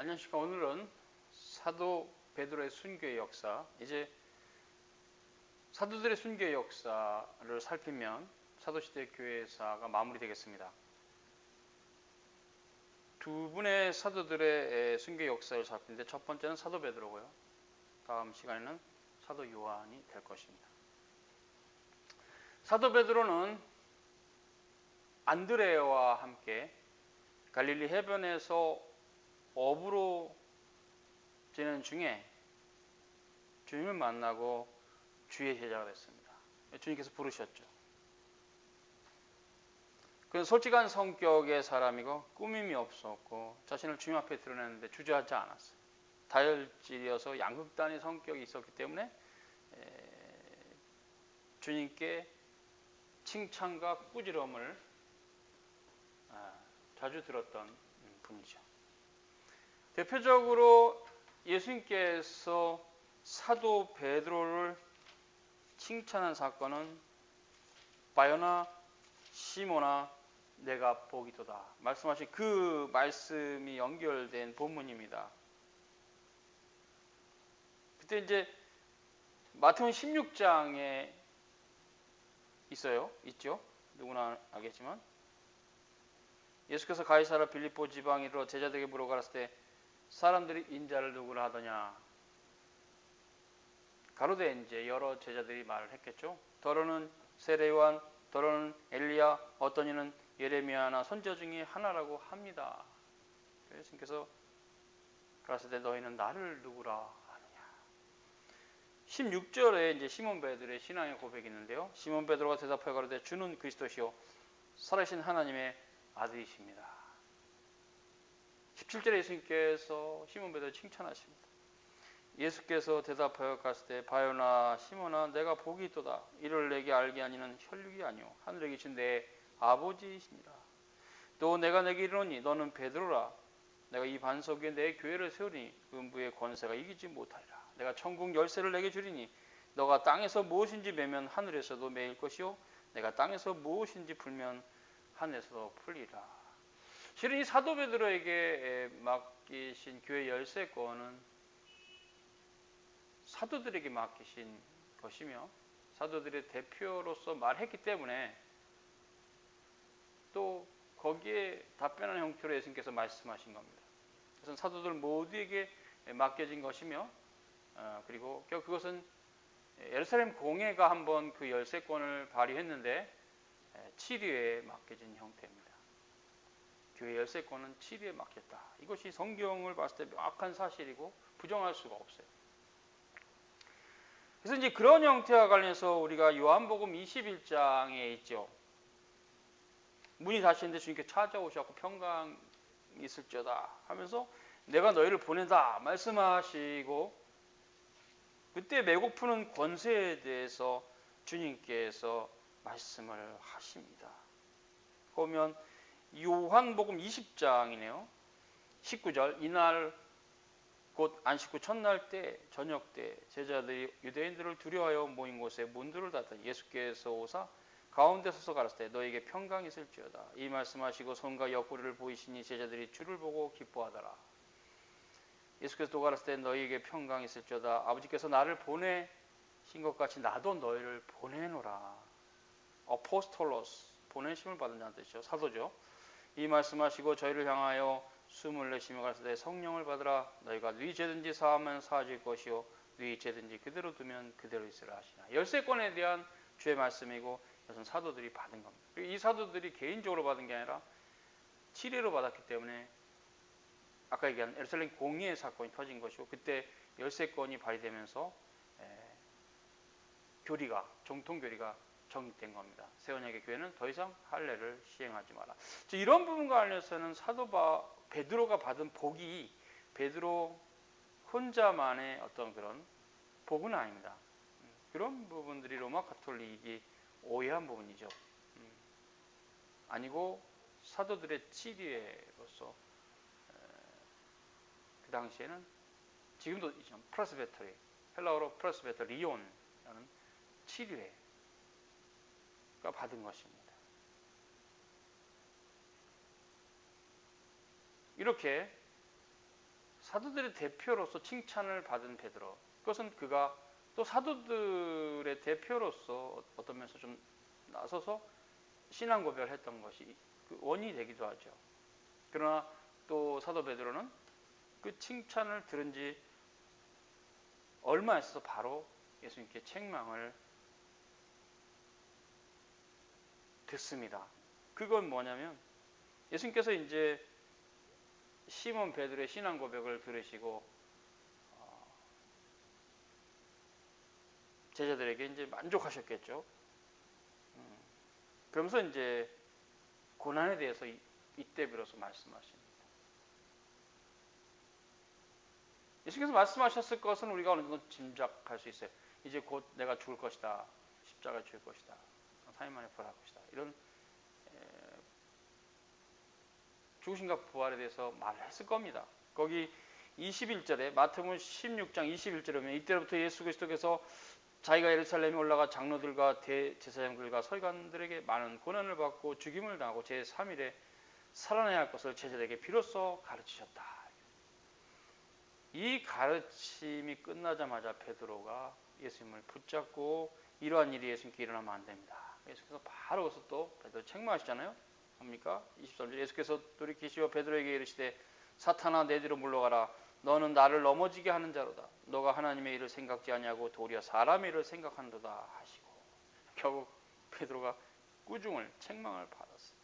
안녕하십니까. 오늘은 사도 베드로의 순교의 역사, 이제 사도들의 순교의 역사를 살피면 사도시대 교회사가 마무리되겠습니다. 두 분의 사도들의 순교 역사를 살피는데 첫 번째는 사도 베드로고요. 다음 시간에는 사도 요한이 될 것입니다. 사도 베드로는 안드레와 함께 갈릴리 해변에서 업으로 지낸 중에 주님을 만나고 주의 제자가 됐습니다. 주님께서 부르셨죠. 그는 솔직한 성격의 사람이고 꾸밈이 없었고 자신을 주님 앞에 드러냈는데 주저하지 않았어요. 다혈질이어서 양극단의 성격이 있었기 때문에 주님께 칭찬과 꾸지럼을 아, 자주 들었던 분이죠. 대표적으로 예수님께서 사도 베드로를 칭찬한 사건은 바요나 시모나 내가 보기도다 말씀하신 그 말씀이 연결된 본문입니다. 그때 이제 마태복음 16장에 있어요. 있죠? 누구나 알겠지만 예수께서 가이사라 빌립보 지방으로 제자들에게 물어갔을 때 사람들이 인자를 누구라 하더냐? 가로되 이제 여러 제자들이 말을 했겠죠. 더러는 세례요한, 더러는 엘리야, 어떤 이는 예레미야나 선저 중에 하나라고 합니다. 예수님께서 때 너희는 나를 누구라 하느냐? 16절에 이제 시몬 베드로의 신앙의 고백이 있는데요. 시몬 베드로가 대답하여 가로되 주는 그리스도시요 살아신 하나님의 아들이십니다. 17절에 예수님께서 시몬 베드로 칭찬하십니다. 예수께서 대답하여 때 바요나 시몬아 내가 복이 있도다. 이를 내게 알게 아니는 혈육이 아니오. 하늘에 계신 내 아버지이시니라. 또 내가 내게 이르노니 너는 베드로라. 내가 이 반석 위에 내 교회를 세우니 음부의 권세가 이기지 못하리라. 내가 천국 열쇠를 내게 주리니 너가 땅에서 무엇인지 매면 하늘에서도 매일 것이요. 내가 땅에서 무엇인지 풀면 하늘에서도 풀리라 실은 이 사도 베드로에게 맡기신 교회 열쇠권은 사도들에게 맡기신 것이며 사도들의 대표로서 말했기 때문에 또 거기에 답변하는 형태로 예수님께서 말씀하신 겁니다. 그래서 사도들 모두에게 맡겨진 것이며 어, 그리고 그것은 예루살렘 공회가 한번 그 열쇠권을 발휘했는데 치리에 맡겨진 형태입니다. 교회 열쇠권은 치리에 맡겼다. 이것이 성경을 봤을 때 명확한 사실이고 부정할 수가 없어요. 그래서 이제 그런 형태와 관련해서 우리가 요한복음 21장에 있죠. 문이 닫히는데 주님께 찾아오셨고 평강 있을지어다 하면서 내가 너희를 보낸다 말씀하시고 그때 매고푸는 권세에 대해서 주님께서 말씀을 하십니다. 보면 요한복음 20장이네요. 19절 이날 곧 안식구 첫날 때 저녁 때 제자들이 유대인들을 두려워하여 모인 곳에 문들을 닫다 예수께서 오사 가운데 서서 때 너에게 평강이 있을지어다. 이 말씀하시고 손과 옆구리를 보이시니 제자들이 주를 보고 기뻐하더라. 예수께서 또 가랐을 때 너희에게 평강이 있을지어다. 아버지께서 나를 보내신 것 같이 나도 너희를 보내노라. 어포스톨로스 보내심을 받은 자는 뜻이죠. 사도죠 이 말씀하시고 저희를 향하여 숨을 내쉬며 내 성령을 받으라. 너희가 네 죄든지 사하면 사하질 것이요. 네 죄든지 그대로 두면 그대로 있으라 하시나. 열쇠권에 대한 주의 말씀이고 이것은 사도들이 받은 겁니다. 이 사도들이 개인적으로 받은 게 아니라 치례로 받았기 때문에 아까 얘기한 에르살렘 공의의 사건이 터진 것이고 그때 열쇠권이 발휘되면서 교리가 정통 교리가 정립된 겁니다. 세원역의 교회는 더 이상 할례를 시행하지 마라. 이런 부분과 관련해서는 사도 바 베드로가 받은 복이 베드로 혼자만의 어떤 그런 복은 아닙니다. 음, 그런 부분들이 로마 카톨릭이 오해한 부분이죠. 음, 아니고 사도들의 치리로서 그 당시에는 지금도 프라스베터리 헬라어로 프라스베터 리온이라는 치료회 가 받은 것입니다. 이렇게 사도들의 대표로서 칭찬을 받은 베드로. 그것은 그가 또 사도들의 대표로서 어떤 면에서 좀 나서서 신앙 고백을 했던 것이 그 원인이 되기도 하죠. 그러나 또 사도 베드로는 그 칭찬을 들은 지 얼마 있어서 바로 예수님께 책망을 듣습니다. 그건 뭐냐면 예수님께서 이제 시몬 베드로의 신앙 고백을 들으시고 어, 제자들에게 이제 만족하셨겠죠. 음, 그러면서 이제 고난에 대해서 이, 이때 비로소 말씀하십니다. 예수께서 말씀하셨을 것은 우리가 어느 정도 짐작할 수 있어요. 이제 곧 내가 죽을 것이다. 십자가 죽을 것이다. 3일 만에 부활할 것이다. 이런 죽으신가 부활에 대해서 말을 했을 겁니다. 거기 21절에 마태복음 16장 21절에 보면 이때부터 예수 그리스도께서 자기가 예루살렘에 올라가 장로들과 대제사장들과 서기관들에게 많은 고난을 받고 죽임을 당하고 제3일에 살아나야 할 것을 제자들에게 비로소 가르치셨다. 이 가르침이 끝나자마자 베드로가 예수님을 붙잡고 이러한 일이 예수님께 일어나면 안 됩니다. 예수께서 바로 또 베드로 책망하시잖아요. 뭡니까? 23절 예수께서 돌이키시어 베드로에게 이르시되 사탄아 내 뒤로 물러가라 너는 나를 넘어지게 하는 자로다 너가 하나님의 일을 생각지 아니하고 도리어 사람의 일을 생각한도다 하시고 결국 베드로가 꾸중을 책망을 받았어요.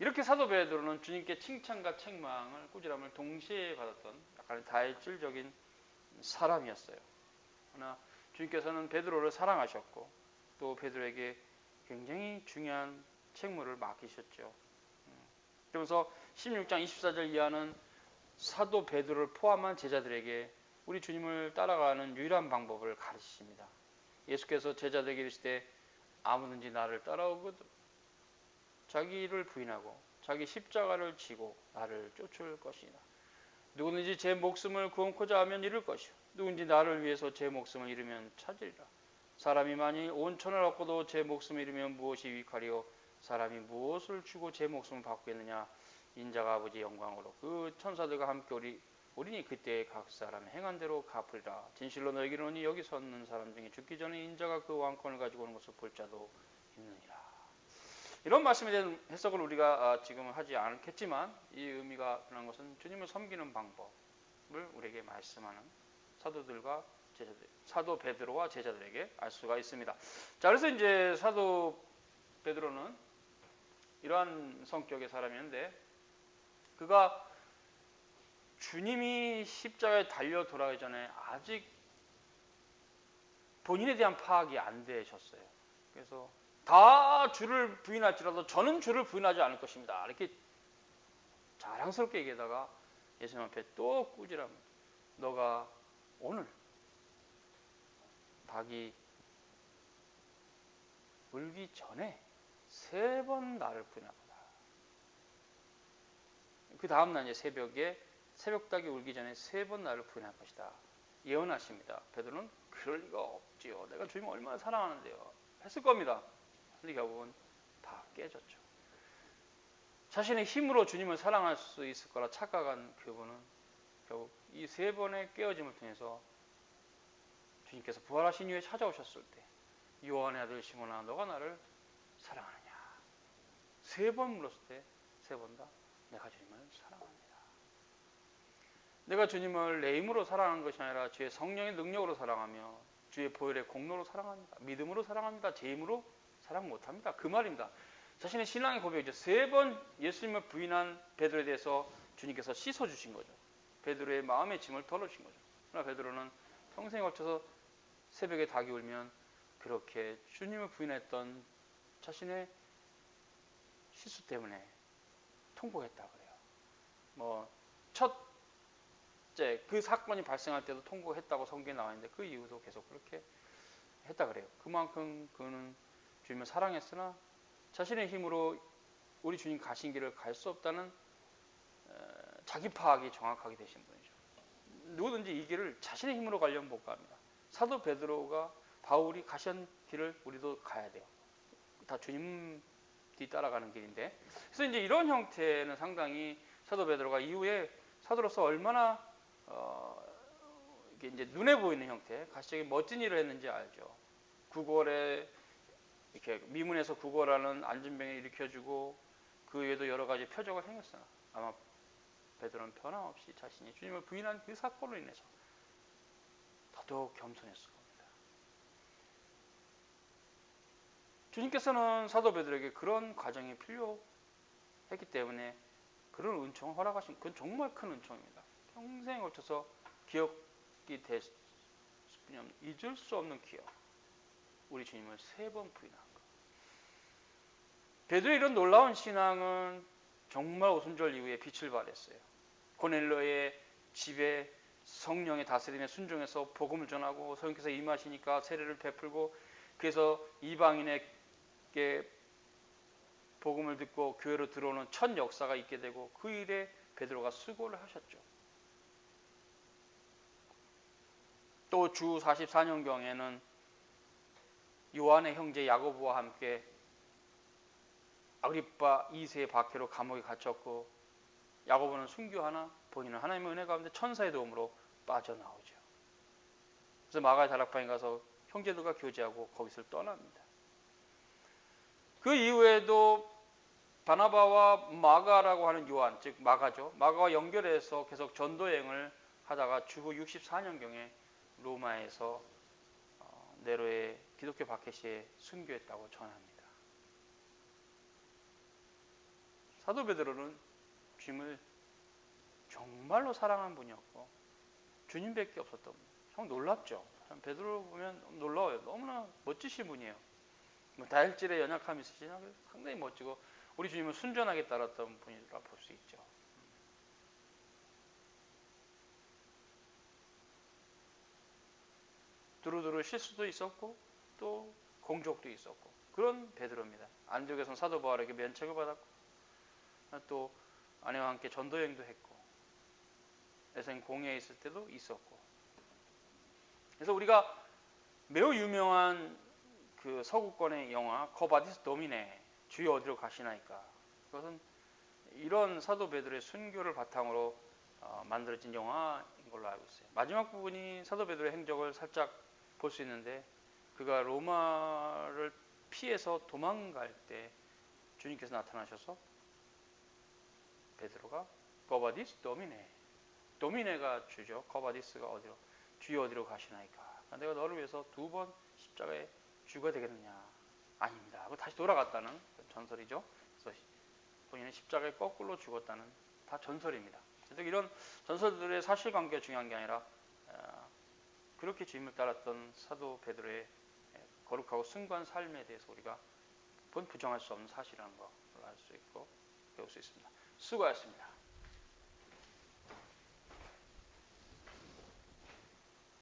이렇게 사도 베드로는 주님께 칭찬과 책망을 꾸지람을 동시에 받았던 약간 다혈질적인 사람이었어요. 그러나 주님께서는 베드로를 사랑하셨고 또 베드로에게 굉장히 중요한 책무를 맡기셨죠. 음. 그러면서 16장 24절 이하는 사도 베드로를 포함한 제자들에게 우리 주님을 따라가는 유일한 방법을 가르치십니다. 예수께서 제자들에게 이르시되 아무든지 나를 따라오거든 자기를 부인하고 자기 십자가를 지고 나를 쫓을 것이다. 누구든지 제 목숨을 구원코자 하면 잃을 것이요 누군지 나를 위해서 제 목숨을 잃으면 찾으리라. 사람이 만일 온천을 얻고도 제 목숨을 잃으면 무엇이 유익하리요? 사람이 무엇을 주고 제 목숨을 받겠느냐? 인자가 아버지 영광으로 그 천사들과 함께 우리 우리니 그때 각 사람 행한 대로 갚으리라. 진실로 너에게 이르노니 여기 섰는 사람 중에 죽기 전에 인자가 그 왕권을 가지고 오는 것을 볼 자도 있느니라. 이런 말씀에 대한 해석을 우리가 아, 지금은 하지 않겠지만 이 의미가 그런 것은 주님을 섬기는 방법을 우리에게 말씀하는 사도들과 제자들, 사도 베드로와 제자들에게 알 수가 있습니다. 자, 그래서 이제 사도 베드로는 이러한 성격의 사람이었는데 그가 주님이 십자가에 달려 돌아가기 전에 아직 본인에 대한 파악이 안 되셨어요. 그래서 다 주를 부인할지라도 저는 주를 부인하지 않을 것입니다. 이렇게 자랑스럽게 얘기하다가 예수님 앞에 또 꾸지람 너가 오늘 닭이 울기 전에 세 번 나를 부인하거다. 그 다음날 이제 새벽에 새벽 닭이 울기 전에 세 번 나를 부인할 것이다. 예언하십니다. 베드로는 그럴 리가 없지요. 내가 주님 얼마나 사랑하는데요. 했을 겁니다. 근데 결국은 다 깨졌죠. 자신의 힘으로 주님을 사랑할 수 있을 거라 착각한 그분은 결국 이 세 번의 깨어짐을 통해서 주님께서 부활하신 이후에 찾아오셨을 때 요한의 아들 시몬아 너가 나를 사랑하느냐 세 번 물었을 때 세 번 다 내가 주님을 사랑합니다. 내가 주님을 내 힘으로 사랑하는 것이 아니라 주의 성령의 능력으로 사랑하며 주의 보혈의 공로로 사랑합니다. 믿음으로 사랑합니다. 제 힘으로 사랑 못합니다. 그 말입니다. 자신의 신앙의 고백이죠. 세 번 예수님을 부인한 베드로에 대해서 주님께서 씻어주신 거죠. 베드로의 마음의 짐을 덜어주신 거죠. 그러나 베드로는 평생에 걸쳐서 새벽에 닭이 울면 그렇게 주님을 부인했던 자신의 실수 때문에 통곡했다 그래요. 뭐 첫째 그 사건이 발생할 때도 통곡했다고 성경에 나와 있는데 그 이후도 계속 그렇게 했다 그래요. 그만큼 그는 주님을 사랑했으나 자신의 힘으로 우리 주님 가신 길을 갈 수 없다는 자기 파악이 정확하게 되신 분이죠. 누구든지 이 길을 자신의 힘으로 가려면 못 갑니다. 사도 베드로가 바울이 가신 길을 우리도 가야 돼요. 다 주님 뒤 따라가는 길인데. 그래서 이제 이런 형태는 상당히 사도 베드로가 이후에 사도로서 얼마나 어, 이게 이제 눈에 보이는 형태, 가시적인 멋진 일을 했는지 알죠. 구걸에 이렇게 미문에서 구걸하는 안전병을 일으켜주고 그 외에도 여러 가지 표적을 행했으나 아마 베드로는 변함없이 자신이 주님을 부인한 그 사건으로 인해서 더더욱 겸손했을 겁니다. 주님께서는 사도 베드로에게 그런 과정이 필요했기 때문에 그런 은총을 허락하신 그건 정말 큰 은총입니다. 평생 걸쳐서 기억이 뿐이 없는 잊을 수 없는 기억. 우리 주님을 세 번 부인한 것. 베드로의 이런 놀라운 신앙은 정말 오순절 이후에 빛을 발했어요. 고넬로의 집에 성령의 다스림에 순종해서 복음을 전하고 성령께서 임하시니까 세례를 베풀고 그래서 이방인에게 복음을 듣고 교회로 들어오는 첫 역사가 있게 되고 그 일에 베드로가 수고를 하셨죠. 또 주 44년경에는 요한의 형제 야고보와 함께 아그리빠 2세의 박해로 감옥에 갇혔고 야고보는 순교하나 본인은 하나님의 은혜 가운데 천사의 도움으로 빠져나오죠. 그래서 마가의 다락방에 가서 형제들과 교제하고 거기서 떠납니다. 그 이후에도 바나바와 마가라고 하는 요한, 즉 마가죠. 마가와 연결해서 계속 전도행을 하다가 주후 64년경에 로마에서 어, 네로의 기독교 박해시에 순교했다고 전합니다. 사도 베드로는 주님을 정말로 사랑하는 분이었고 주님밖에 없었던 분. 참 놀랍죠. 참 베드로 보면 놀라워요. 너무나 멋지신 분이에요. 뭐 다혈질의 연약함이 있으시나 상당히 멋지고 우리 주님을 순전하게 따랐던 분이라 볼 수 있죠. 두루두루 실수도 있었고 또 공적도 있었고 그런 베드로입니다. 안디옥에서 사도 바울에게 면책을 받았고 또 아내와 함께 전도 여행도 했고 에센 공예에 있을 때도 있었고 그래서 우리가 매우 유명한 그 서구권의 영화 커바디스 도미네 주여 어디로 가시나이까 그것은 이런 사도 베드로의 순교를 바탕으로 어, 만들어진 영화인 걸로 알고 있어요. 마지막 부분이 사도 베드로의 행적을 살짝 볼 수 있는데 그가 로마를 피해서 도망갈 때 주님께서 나타나셔서 베드로가 거바디스 도미네 도미네가 주죠. 거바디스가 어디로 주여 어디로 가시나이까 내가 너를 위해서 두 번 십자가에 죽어야 되겠느냐 아닙니다. 하고 다시 돌아갔다는 전설이죠. 그래서 본인은 십자가에 거꾸로 죽었다는 다 전설입니다. 그래서 이런 전설들의 사실관계가 중요한 게 아니라 어, 그렇게 주님을 따랐던 사도 베드로의 거룩하고 순수한 삶에 대해서 우리가 본 부정할 수 없는 사실이라는 걸 알 수 있고 배울 수 있습니다. 수고하셨습니다.